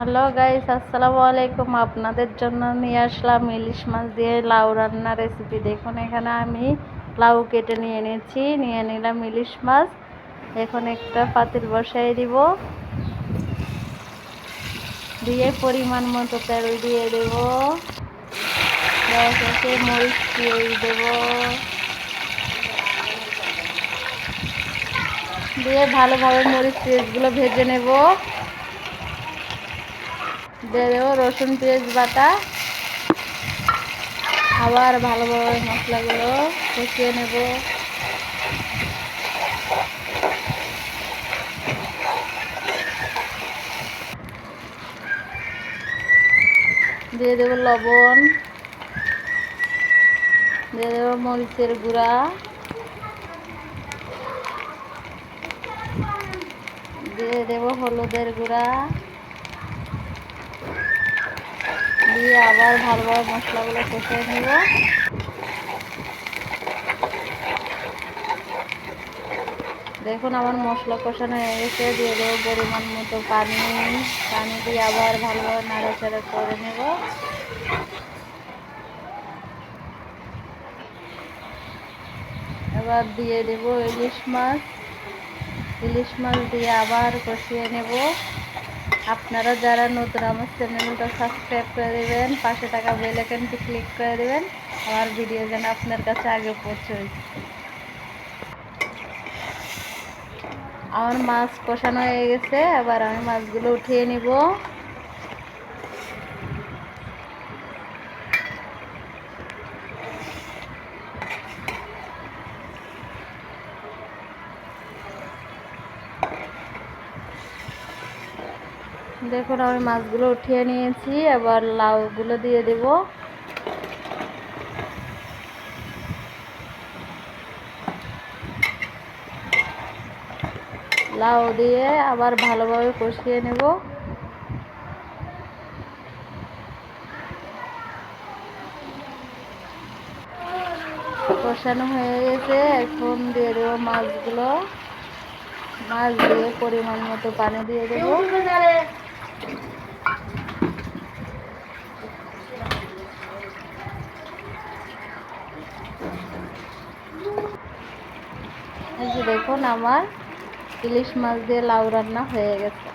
Hello guys আসসালামু আলাইকুম আপনাদের জন্য নিয়ে আসলাম ইলিশ মাছ দিয়ে লাউ রান্না রেসিপি দেখুন এখানে আমি লাউ কেটে নিয়ে নিয়েছি নিয়ে নিলাম ইলিশ মাছ এখন একটা পাতিল বসাই দিব দিয়ে পরিমাণ মতো তেল দিয়ে দেব মরিচ দিয়ে দেব দিয়ে ভালোভাবে মরিচ পেঁয়াজগুলো ভেজে নেব দিয়ে দেবো রসুন, পেঁয়াজ, বাটা। আবার ভালোভাবে মশলাগুলো কষিয়ে নেব। দিয়ে দেবো লবণ। দিয়ে দেবো মরিচের গুঁড়া। দিয়ে দেবো হলুদের গুঁড়া। দিয়ে আবার ভালোভাবে মশলাগুলো কষিয়ে নেব। দেখুন, আমার মশলা কষানো হয়ে গেছে। দিয়ে দেবো পরিমাণ মতো পানি। পানি দিয়ে আবার ভালোভাবে নাড়াচাড়া করে নেব। এবার দিয়ে দেব ইলিশ মাছ। ইলিশ মাছ দিয়ে আবার কষিয়ে নেব। আপনারা যারা নতুন আমার চ্যানেলটা সাবস্ক্রাইব করে দেবেন, পাশে টাকা বেল আইকনটি ক্লিক করে দেবেন, আমার ভিডিও যেন আপনার কাছে আগে পৌঁছয়। আমার মাছ কষানো হয়ে গেছে, এবার আমি মাছগুলো উঠিয়ে নিব। দেখুন, আমি মাছগুলো উঠিয়ে নিয়েছি। এবার লাউগুলো দিয়ে দেব। লাউ দিয়ে আবার ভালোভাবে কষিয়ে নেব। কষানো হয়ে গেছে। এখন দিয়ে দেবো মাছগুলো। মাছ দিয়ে পরিমাণ মতো পানি দিয়ে দেবো। দেখুন আমার ইলিশ মাছ দিয়ে লাউ রান্না হয়ে গেছে।